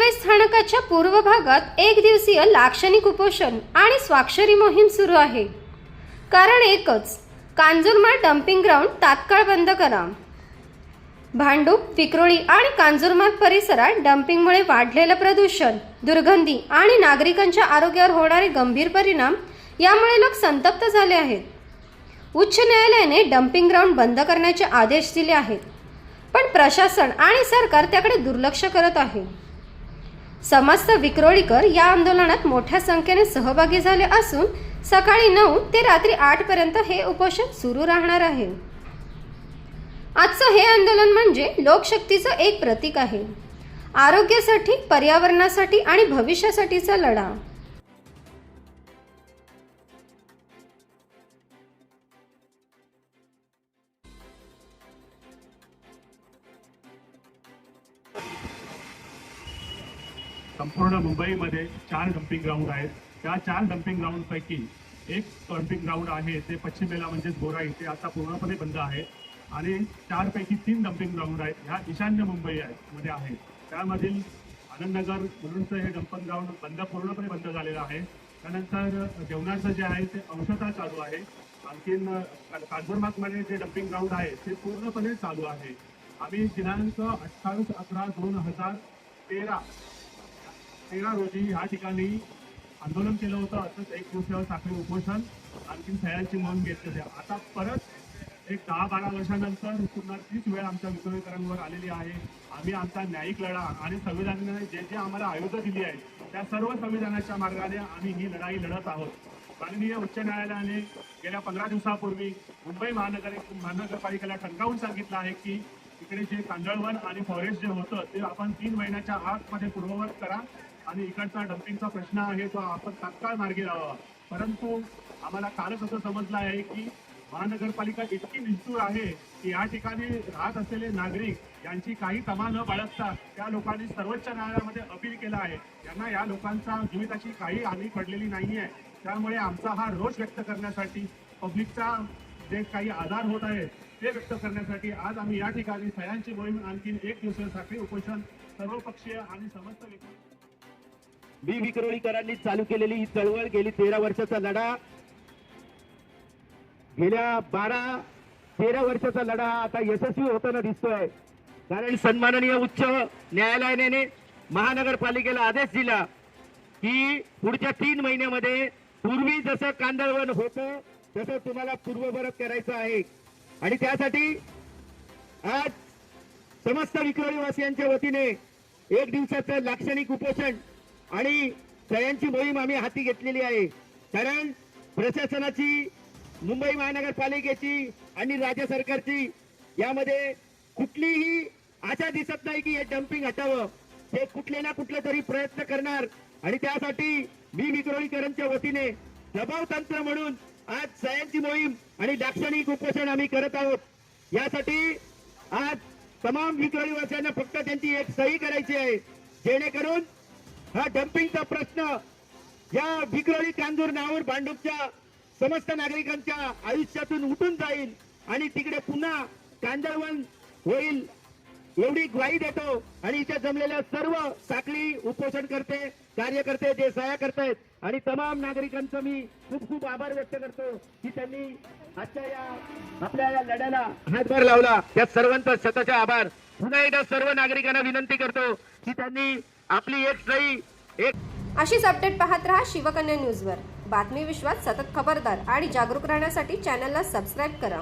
Railway स्थानकाच्या पूर्व भागात एक दिवसीय लाक्षणिक उपोषण आणि स्वाक्षरी मोहीम सुरू आहे. कारण एकच कांजूरमार्ग डम्पिंग ग्राउंड तात्काळ बंद करा. भांडूप विक्रोळी आणि कांजूरमार्ग परिसरात डम्पिंगमुळे वाढलेलं प्रदूषण दुर्गंधी आणि नागरिकांच्या आरोग्यावर होणारे गंभीर परिणाम यामुळे लोक संतप्त झाले आहेत. उच्च न्यायालयाने डम्पिंग ग्राउंड बंद करण्याचे आदेश दिले आहेत. पण प्रशासन आणि सरकार त्याकडे दुर्लक्ष करत आहे. समस्त विक्रोळीकर या आंदोलनात मोठ्या संख्येने सहभागी झाले असून सकाळी नऊ ते रात्री आठ पर्यंत हे उपोषण सुरू राहणार आहे. आजचं हे आंदोलन म्हणजे लोकशक्तीचं एक प्रतीक आहे. आरोग्यासाठी पर्यावरणासाठी आणि भविष्यासाठीचा लढा. संपूर्ण मुंबईमध्ये चार डम्पिंग ग्राउंड आहेत. त्या चार डम्पिंग ग्राउंडपैकी एक डम्पिंग ग्राउंड आहे ते पश्चिमेला म्हणजेच बोरा इथे आता पूर्णपणे बंद आहे. आणि चारपैकी तीन डम्पिंग ग्राउंड आहेत ह्या ईशान्य मुंबई आहे मध्ये आहे. त्यामधील आनंदनगर मुलुंडचं हे डम्पिंग ग्राउंड बंद पूर्णपणे बंद झालेलं आहे. त्यानंतर जेवणाचं जे आहे ते अंशतः चालू आहे. आणखीन कांजूरमार्गमध्ये जे डम्पिंग ग्राउंड आहे ते पूर्णपणे चालू आहे. आम्ही दिनांक अठ्ठावीस अकरा दोन हजार तेरा तेरा रोजी या ठिकाणी आंदोलन केलं होतं. असंच एक दिवसावर साखळी उपोषण आणखी सह्यांची नोंद घेतलेली होती. आता परत एक दहा बारा वर्षानंतर पुन्हा तीच वेळ आमच्या विक्रोळीकरांवर आलेली आहे. आम्ही आमचा न्यायिक लढा आणि संविधानाने जे जे आम्हाला आयुध दिली आहे त्या सर्व संविधानाच्या मार्गाने आम्ही ही लढाई लढत आहोत. माननीय उच्च न्यायालयाने गेल्या पंधरा दिवसापूर्वी मुंबई महानगर महानगरपालिकेला ठणकावून सांगितलं आहे की इकडे जे कांदळवन आणि फॉरेस्ट जे होतं ते आपण तीन महिन्याच्या आतमध्ये पूर्ववत करा. आणि इकडचा डम्पिंगचा प्रश्न आहे तो आपण तात्काळ मार्गी लावा परंतु आम्हाला कालच असं समजलं आहे की महानगरपालिका इतकी निष्ठूर आहे की या ठिकाणी राहत असलेले नागरिक यांची काही तमा न बाळगता त्या लोकांनी सर्वोच्च न्यायालयामध्ये अपील केला आहे. त्यांना या लोकांचा जीविताची काही हानी पडलेली नाही आहे त्यामुळे आमचा हा रोष व्यक्त करण्यासाठी पब्लिकचा जे काही आधार होत आहे ते व्यक्त करण्यासाठी आज आम्ही या ठिकाणी सह्यांची मोहीम आणखीन एक दिवसासाठी उपोषण सर्वपक्षीय आणि समस्त व्यक्ती बी विक्रोळीकरांनी चालू केलेली ही चळवळ गेली तेरा वर्षाचा लढा. गेल्या बारा तेरा वर्षाचा लढा आता यशस्वी होताना दिसतोय. कारण सन्माननीय उच्च न्यायालयाने महानगरपालिकेला आदेश दिला की पुढच्या तीन महिन्यामध्ये पूर्वी जसं कांदळवन होतं तसं तुम्हाला पूर्वभरत करायचं आहे. आणि त्यासाठी आज समस्त विक्रोळीवासियांच्या वतीने एक दिवसाचं लाक्षणिक उपोषण आणि सह्यांची मोहीम आम्ही हाती घेतलेली आहे. कारण प्रशासनाची मुंबई महानगरपालिकेची आणि राज्य सरकारची यामध्ये कुठलीही आशा दिसत नाही की हे डम्पिंग हटावं. ते कुठले ना कुठले तरी प्रयत्न करणार. आणि त्यासाठी मी विक्रोळीकरांच्या वतीने दबाव तंत्र म्हणून आज सह्यांची मोहीम आणि दाक्षणिक उपोषण आम्ही करत आहोत. यासाठी आज तमाम विक्रोळीवासियांना फक्त त्यांची एक सही करायची आहे. जेणेकरून हा डम्पिंगचा प्रश्न या विक्रोळी कांजूर नावर भांडूपच्या समस्त नागरिकांच्या आयुष्यातून उठून जाईल आणि तिकडे पुन्हा कांदळवन होईल एवढी ग्वाही देतो आणि इथे जमलेल्या सर्व साखळी उपोषण करते कार्यकर्ते जे सह्या करतायत आणि तमाम नागरिकांचा मी खूप खूप आभार व्यक्त करतो की त्यांनी आजच्या या आपल्या या लढ्याला हातभार लावला. त्या सर्वांचा स्वतःचा आभार. पुन्हा एकदा सर्व नागरिकांना विनंती करतो की त्यांनी आपली एक सही एक अशीच अपडेट पाहत रहा शिवकन्या न्यूजवर बातमी विश्वात सतत खबरदार आणि जागरूक राहण्यासाठी चॅनलला सबस्क्राईब करा.